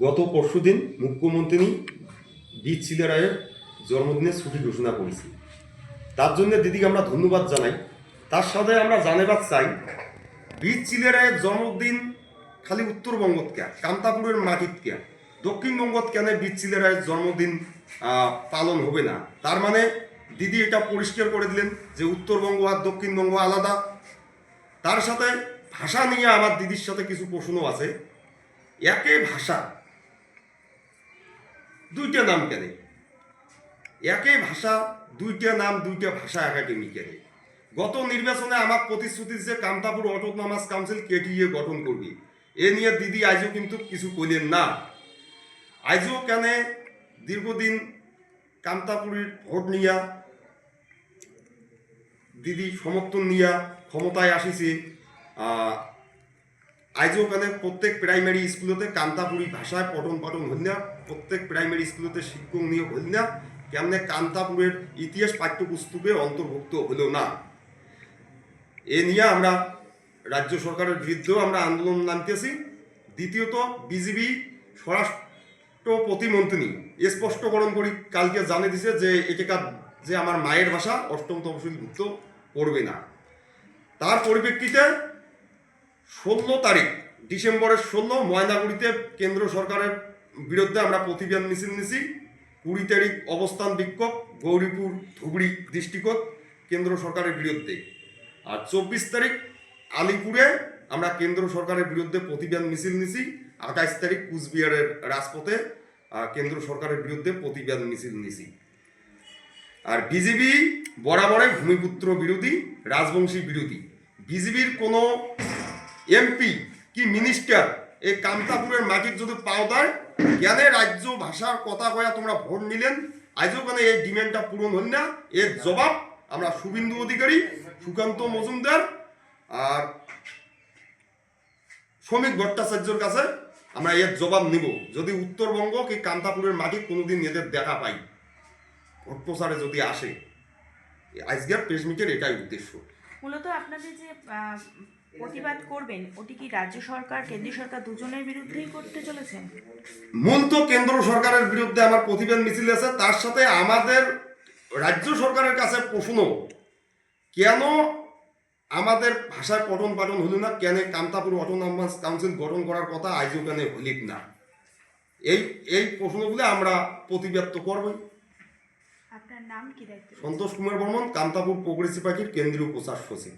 গত পরশুদিন মুখ্যমন্ত্রী বীর চিলেরায়ের জন্মদিনের ছুটি ঘোষণা করেছি। তার জন্য দিদিকে আমরা ধন্যবাদ জানাই। তার সাথে আমরা জানাবার চাই বীর চিলেরায়ের জন্মদিন খালি উত্তরবঙ্গত কে কান্তাপুরের মাটিত কে দক্ষিণবঙ্গত কেন বীর চিলেরায়ের জন্মদিন পালন হবে না? তার মানে দিদি এটা পরিষ্কার করে দিলেন যে উত্তরবঙ্গ আর দক্ষিণবঙ্গ আলাদা। তার সাথে ভাষা নিয়ে আমার দিদির সাথে কিছু প্রশ্ন আছে। একে ভাষা দুইটা নাম কেন? একই ভাষা, দুইটা নাম, দুইটা ভাষা একাডেমি কেন। গত নির্বাচনে আমার প্রতিশ্রুতি যে কামতাপুর অটোনমাস কাউন্সিল কেটিএ গঠন করবি। এ নিয়ে দিদি আজও কিন্তু কিছু কইলেন না। আজও কেন দীর্ঘদিন কামতাপুরের ভোট নিয়া, দিদি সমর্থন নিয়া ক্ষমতায় আসিছে। আজও কেন প্রত্যেক প্রাইমারি স্কুলতে কান্তাপুরি ভাষায় পঠন পাঠন হল না, প্রত্যেক প্রাইমারি স্কুলতে শিক্ষক নিয়োগ হল না, কেমনে কান্তাপুরের ইতিহাস পাঠ্যপুস্তকে অন্তর্ভুক্ত হলো না। এ নিয়ে আমরা রাজ্য সরকারের বিরুদ্ধেও আমরা আন্দোলন নামতেছি। দ্বিতীয়ত বিজেপি স্বরাষ্ট্র প্রতিমন্ত্রী স্পষ্টকরণ করি, কালকে জানিয়ে দিছে যে এটাকার যে আমার মায়ের ভাষা, অষ্টম তহসিলভুক্ত করবে না। তার পরিপ্রেক্ষিতে ষোলো তারিখ, ডিসেম্বরের ষোলো, ময়নাগুড়িতে কেন্দ্র সরকারের বিরুদ্ধে আমরা প্রতিবাদ মিছিল নিছি। কুড়ি তারিখ অবস্থান বিক্ষোভ, গৌরীপুর, ধুবড়ি ডিস্ট্রিক্টত কেন্দ্র সরকারের বিরুদ্ধে। আর চব্বিশ তারিখ আলিপুরে আমরা কেন্দ্র সরকারের বিরুদ্ধে প্রতিবাদ মিছিল নিছি। আঠাইশ তারিখ কুচবিহারের রাজপথে কেন্দ্র সরকারের বিরুদ্ধে প্রতিবাদ মিছিল নিছি। আর বিজেপি বরাবরে ভূমিপুত্র বিরোধী, রাজবংশী বিরোধী। বিজেপির কোনো এমপি কি মিনিস্টার এই কামতাপুরের মাটির যদি পাও দেয় জ্ঞানে রাজ্য ভাষার কথা কয়া তোমরা ভোট নিলেন? আজও কেন এই ডিমান্ডটা পূরণ হল না? এর জবাব আমরা শুভেন্দু অধিকারী, সুকান্ত মজুমদার আর শ্রমিক ভট্টাচার্যর কাছে আমরা এর জবাব নিব। যদি উত্তরবঙ্গ কি কান্তাপুরের মাটি কোনোদিন এদের দেখা পাই? ভোট প্রচারে যদি আসে, আজকের প্রেস মিটের এটাই উদ্দেশ্য। মূলত আপনাদের যে প্রতিবাদ করবেন ওটি কি রাজ্য সরকার কেন্দ্রীয় সরকার দুজনের বিরুদ্ধেই করতে মূল তো কেন্দ্র সরকারের বিরুদ্ধে আমার প্রতিবাদ মিছিল আছে তার সাথে আমাদের রাজ্য সরকারের কাছে প্রশ্ন কেন আমাদের ভাষায় পঠন পাঠন হলো না কেন কান্তাপুর অটোনমাস কাউন্সিল গঠন করার কথা আজও কেন হলিক না? এই এই প্রশ্নগুলো আমরা প্রতিবাদ তো করবই। আপনার নাম কি সন্তোষ কুমার বর্মন কান্তাপুর প্রগ্রেসিভ পার্টির কেন্দ্রীয় প্রচার সচিব